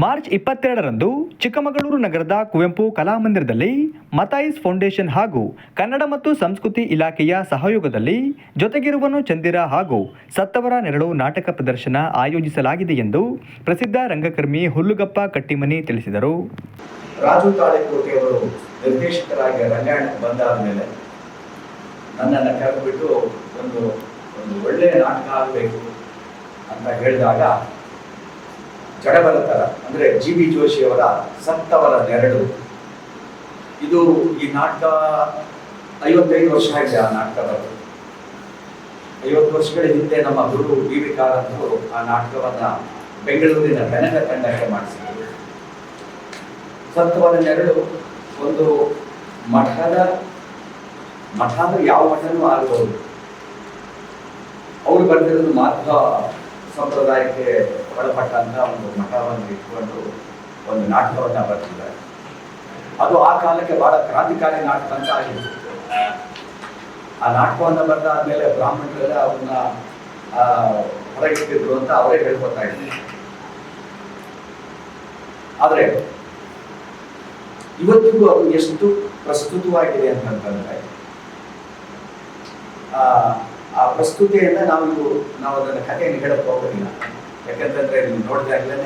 March ಇಪ್ಪತ್ತೆರಡರಂದು ಚಿಕ್ಕಮಗಳೂರು ನಗರದ Kuvempu ಕಲಾಮಂದಿರದಲ್ಲಿ ಮತಾಯಿಸ್ foundation ಹಾಗೂ ಕನ್ನಡ ಮತ್ತು ಸಂಸ್ಕೃತಿ ಇಲಾಖೆಯ ಸಹಯೋಗದಲ್ಲಿ ಜೊತೆಗಿರುವನು ಚಂದಿರ ಹಾಗೂ ಸತ್ತವರ ನೆರಳು ನಾಟಕ ಪ್ರದರ್ಶನ ಆಯೋಜಿಸಲಾಗಿದೆ ಎಂದು ಪ್ರಸಿದ್ಧ ರಂಗಕರ್ಮಿ ಹುಲ್ಲುಗಪ್ಪ ಕಟ್ಟಿಮನಿ ತಿಳಿಸಿದರು. ರಾಜು ನಿರ್ದೇಶಕರಾಗಿ ರಂಗಾಯಣಕ್ಕೆ ಬಂದಾದ ಮೇಲೆ ನನ್ನನ್ನು ಕರೆದುಬಿಟ್ಟು ಒಂದು ಒಂದು ಒಳ್ಳೆಯ ನಾಟಕ ಆಗಬೇಕು ಅಂತ ಹೇಳಿದಾಗ ಜಡಬರ ಥರ ಅಂದರೆ ಜಿ ಬಿ ಜೋಶಿಯವರ ಸತ್ತವರ ನೆರಳು ಇದು ಈ ನಾಟಕ ಐವತ್ತೈದು ವರ್ಷ ಆಗಿದೆ ಆ ನಾಟಕ ಐವತ್ತು ವರ್ಷಗಳ ಹಿಂದೆ ನಮ್ಮ ಗುರು ಬಿ ವಿ ಕಾರಂತರು ಆ ನಾಟಕವನ್ನ ಬೆಂಗಳೂರಿನ ಬೆನಗ ತಂಡಕ್ಕೆ ಮಾಡಿಸಿದರು. ಸತ್ತವರ ನೆರಳು ಒಂದು ಮಠದ ಮಠ ಅಂದ್ರೆ ಯಾವ ಮಠನೂ ಆಗಬಹುದು ಅವರು ಬರೆದಿರೋದು ಮಾಧ್ವ ಸಂಪ್ರದಾಯಕ್ಕೆ ಒಳಪಟ್ಟಂತ ಒಂದು ಮಠವನ್ನು ಇಟ್ಕೊಂಡು ಒಂದು ನಾಟಕವನ್ನು ಬರೆದಿದ್ದಾರೆ. ಅದು ಆ ಕಾಲಕ್ಕೆ ಬಹಳ ಕ್ರಾಂತಿಕಾರಿ ನಾಟಕ ಅಂತ ಆಗಿತ್ತು ಆ ನಾಟಕವನ್ನ ಬರೆದಾದ್ಮೇಲೆ ಬ್ರಾಹ್ಮಣರೆಲ್ಲ ಅವನ್ನ ಹೊರಗಿಟ್ಟಿದ್ರು ಅಂತ ಅವರೇ ಹೇಳ್ಕೊತಾ ಇದ್ರು ಆದರೆ, ಇವತ್ತಿಗೂ ಅದು ಎಷ್ಟು ಪ್ರಸ್ತುತವಾಗಿದೆ ಅಂತಂತಂದ್ರೆ, ಆ ಪ್ರಸ್ತುತಿಯನ್ನ ನಾವು ನಾವು ಅದನ್ನ ಕಥೆಯನ್ನು ಹೇಳಕ್ ಹೋಗೋದಿಲ್ಲ. ಯಾಕಂತಂದ್ರೆ ನೋಡಿದಾಗ್ಲೇ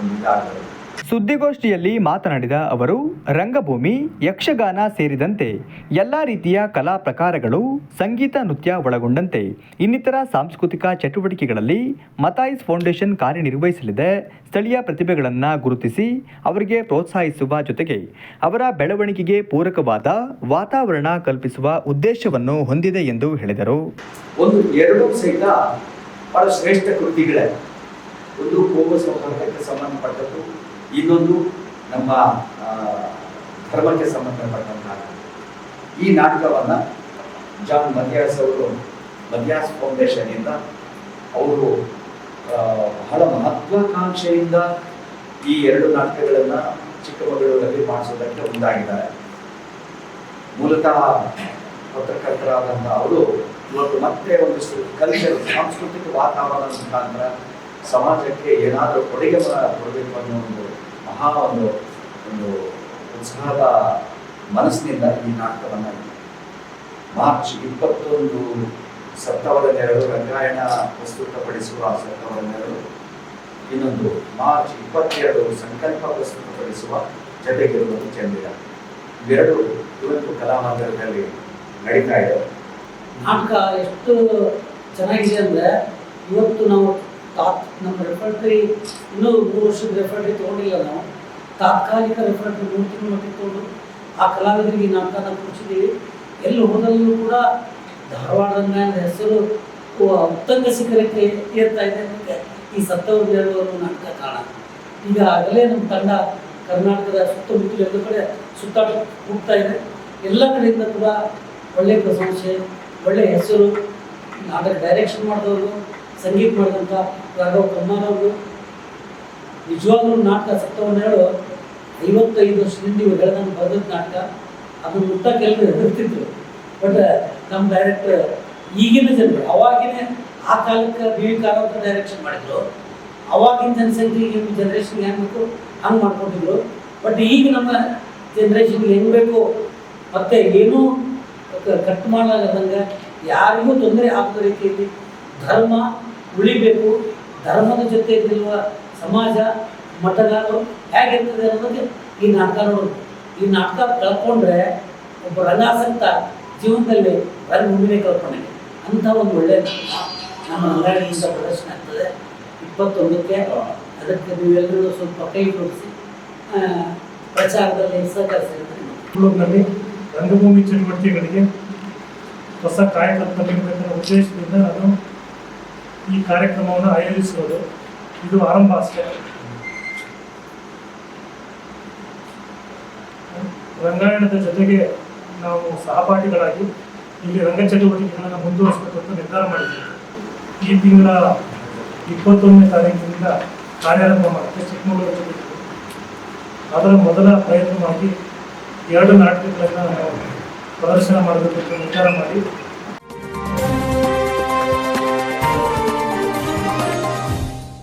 ಒಂದು ಸುದ್ದಿಗೋಷ್ಠಿಯಲ್ಲಿ ಮಾತನಾಡಿದ ಅವರು ರಂಗಭೂಮಿ ಯಕ್ಷಗಾನ ಸೇರಿದಂತೆ ಎಲ್ಲ ರೀತಿಯ ಕಲಾ ಪ್ರಕಾರಗಳು ಸಂಗೀತ ನೃತ್ಯ ಒಳಗೊಂಡಂತೆ ಇನ್ನಿತರ ಸಾಂಸ್ಕೃತಿಕ ಚಟುವಟಿಕೆಗಳಲ್ಲಿ ಮತಾಯಿಸ್ ಫೌಂಡೇಶನ್ ಕಾರ್ಯನಿರ್ವಹಿಸಲಿದೆ. ಸ್ಥಳೀಯ ಪ್ರತಿಭೆಗಳನ್ನು ಗುರುತಿಸಿ ಅವರಿಗೆ ಪ್ರೋತ್ಸಾಹಿಸುವ ಜೊತೆಗೆ ಅವರ ಬೆಳವಣಿಗೆಗೆ ಪೂರಕವಾದ ವಾತಾವರಣ ಕಲ್ಪಿಸುವ ಉದ್ದೇಶವನ್ನು ಹೊಂದಿದೆ ಎಂದು ಹೇಳಿದರು. ಒಂದು ಎರಡು ಸಹಿತ ಬಹಳ ಶ್ರೇಷ್ಠ ಕೃತಿಗಳೇ. ಒಂದು ಕೋಮ ಸೌಹಾರ್ದಕ್ಕೆ ಸಂಬಂಧಪಟ್ಟದ್ದು, ಇನ್ನೊಂದು ನಮ್ಮ ಧರ್ಮಕ್ಕೆ ಸಂಬಂಧಪಟ್ಟಂತಹ ಈ ನಾಟಕವನ್ನ ಜಾನ್ ಮದ್ಯಾಸ್ ಅವರು ಮದ್ಯಾಸ್ ಫೌಂಡೇಶನ್ ಇಂದ ಅವರು ಬಹಳ ಮಹತ್ವಾಕಾಂಕ್ಷೆಯಿಂದ ಈ ಎರಡು ನಾಟಕಗಳನ್ನು ಚಿಕ್ಕಮಗಳೂರಲ್ಲಿ ಮಾಡಿಸೋದಕ್ಕೆ ಮುಂದಾಗಿದ್ದಾರೆ. ಮೂಲತಃ ಪತ್ರಕರ್ತರಾದಂಥ ಅವರು ಇವತ್ತು ಮತ್ತೆ ಒಂದಿಷ್ಟು ಕಲ್ಚರ್ ಸಾಂಸ್ಕೃತಿಕ ವಾತಾವರಣ ಮುಖಾಂತರ ಸಮಾಜಕ್ಕೆ ಏನಾದರೂ ಕೊಡುಗೆ ಕೊಡಬೇಕು ಅನ್ನೋ ಒಂದು ಮಹಾ ಒಂದು ಒಂದು ಉತ್ಸಾಹದ ಮನಸ್ಸಿನಿಂದ ಈ ನಾಟಕವನ್ನು ಮಾರ್ಚ್ ಇಪ್ಪತ್ತೊಂದು ಸತ್ತವರ ನೆರಳು ರಂಗಾಯಣ ಪ್ರಸ್ತುತಪಡಿಸುವ ಸತ್ತವರ ನೆರಳು ಇನ್ನೊಂದು ಮಾರ್ಚ್ ಇಪ್ಪತ್ತೆರಡು ಸಂಕಲ್ಪ ಪ್ರಸ್ತುತಪಡಿಸುವ ಜೊತೆಗಿರುವುದು ಚಂದಿರ ಇವೆರಡು ಇವತ್ತು ಕಲಾಮಂದಿರದಲ್ಲಿ ನಡೀತಾ ಇದೆ. ನಾಟಕ ಎಷ್ಟು ಚೆನ್ನಾಗಿದೆ ಅಂದರೆ ಇವತ್ತು ನಾವು ತಾತ್, ನಮ್ಮ ರೆಫರ್ಟ್ರಿ ಇನ್ನೂ ಮೂರು ವರ್ಷದ ರೆಫರ್ಟ್ರಿ ತೊಗೊಂಡಿಲ್ಲ ನಾವು. ತಾತ್ಕಾಲಿಕ ರೆಫರ್ಟ್ರಿ ಮೂರು ತಿಂಗಳು ಮಟ್ಟಿಗೆ ತೊಗೊಂಡು ಆ ಕಲಾವಿದರಿಗೆ ಈ ನಾಟಕನ ಕೊಡಿಸಿದ್ದೀವಿ. ಎಲ್ಲಿ ಹೋದಲ್ಲೂ ಕೂಡ ಧಾರವಾಡದ ಮೇಲೆ ಹೆಸರು ಉತ್ತಂಗ ಶಿಖರಕ್ಕೆ ಏರ್ತಾ ಇದೆ ಅನ್ನೋಕ್ಕೆ ಈ ಸತ್ತವರು ಹೇಳುವ ನಾಟಕ ಕಾರಣ. ಈಗ ಆಗಲೇ ನಮ್ಮ ತಂಡ ಕರ್ನಾಟಕದ ಸುತ್ತಮುತ್ತಲು ಎಲ್ಲ ಕಡೆ ಸುತ್ತಾಟ ಹೋಗ್ತಾ ಇದೆ. ಎಲ್ಲ ಕಡೆಯಿಂದ ಕೂಡ ಒಳ್ಳೆಯ ಪ್ರಶಂಸೆ ಒಳ್ಳೆಯ ಹೆಸರು ನಾಟಕ ಡೈರೆಕ್ಷನ್ ಮಾಡಿದವರು, ಸಂಗೀತ ಮಾಡಿದಂಥ ರಾಘವ ಕಮ್ಮಾರವರು ನಿಜವಾಗ್ಲೂ ನಾಟಕ ಸತ್ತವನ್ನ ಹೇಳು, ಐವತ್ತೈದು ವರ್ಷದಿಂದ ಇವ್ರು ಹೇಳ್ದಂಗೆ ಬರೆದ ನಾಟಕ. ಅದನ್ನು ಮುಟ್ಟಕ್ಕೆ ಎಲ್ಲರೂ ಹೆದರ್ತಿದ್ರು ಬಟ್ ನಮ್ಮ ಡೈರೆಕ್ಟರ್ ಈಗಿನ ಜನರು, ಅವಾಗಿನೇ ಆ ಕಾಲಕ್ಕೆ ಬಿ ವಿ ಡೈರೆಕ್ಷನ್ ಮಾಡಿದ್ರು. ಅವಾಗಿನ ಜನಸಂಖ್ಯೆ, ಈಗಿನ ಜನ್ರೇಷನ್ಗೆ ಹೆಂಗೆ ಬೇಕು, ಹಂಗೆ ಮಾಡ್ಕೊಂಡಿದ್ರು ಬಟ್ ಈಗ ನಮ್ಮ ಜನ್ರೇಷನ್ಗೆ ಹೆಂಗೆ ಬೇಕು? ಮತ್ತೆ ಏನೂ ಕಟ್ ಮಾಡಲಾಗದಂಗೆ ಯಾರಿಗೂ ತೊಂದರೆ ಆಗದ ರೀತಿಯಲ್ಲಿ ಧರ್ಮ ಉಳಿಬೇಕು. ಧರ್ಮದ ಜೊತೆ ನಿಲ್ಲುವ ಸಮಾಜ ಮತದಾರರು ಹೇಗಿರ್ತದೆ ಅನ್ನೋದಕ್ಕೆ ಈ ನಾಟಕ ನೋಡೋದು ಈ ನಾಟಕ ಕಳ್ಕೊಂಡ್ರೆ ಒಬ್ಬ ರಂಗಾಸಕ್ತ ಜೀವನದಲ್ಲಿ ರಂಗ ಮುಂದಿನ ಕಲ್ಪನೆ ಅಂಥ ಒಂದು ಒಳ್ಳೆಯ ನಮ್ಮ ಅಂಗಡಿಯಿಂದ ಪ್ರದರ್ಶನ ಆಗ್ತದೆ. ಇಪ್ಪತ್ತೊಂದಕ್ಕೆ ಅದಕ್ಕೆ ನೀವೆಲ್ಲರೂ ಸ್ವಲ್ಪ ಕೈ ಜೋಡಿಸಿ ಪ್ರಚಾರದಲ್ಲಿ ಸಹಕರಿಸಿ ಅಂತ ನಾನು ತುಳುವಿನಲ್ಲಿ ರಂಗಭೂಮಿ ಚಟುವಟಿಕೆಗಳಿಗೆ ಹೊಸ ಕಾಯಕಲ್ಪ ನೀಡಬೇಕನ್ನೋ ಉದ್ದೇಶದಿಂದ ನಾನು ಈ ಕಾರ್ಯಕ್ರಮವನ್ನು ಆಯೋಜಿಸುವುದು. ಇದು ಆರಂಭ ಅಷ್ಟೇ. ರಂಗಾಯಣದ ಜೊತೆಗೆ ನಾವು ಸಹಪಾಠಿಗಳಾಗಿ ಇಲ್ಲಿ ರಂಗ ಚಟುವಟಿಕೆಗಳನ್ನು ಮುಂದುವರಿಸಬೇಕು ಅಂತ ನಿರ್ಧಾರ ಮಾಡಿದ್ದೇವೆ ಈ ತಿಂಗಳ ಇಪ್ಪತ್ತೊಂದನೇ ತಾರೀಕಿನಿಂದ ಕಾರ್ಯಾರಂಭ ಮಾಡುತ್ತೆ ಚಿಕ್ಕಮಗಳೂರು ಅದರ ಮೊದಲ ಪ್ರಯತ್ನವಾಗಿ ಎರಡು ನಾಟಕಗಳನ್ನು ಪ್ರದರ್ಶನ ಮಾಡಬೇಕು ಅಂತ ನಿರ್ಧಾರ ಮಾಡಿ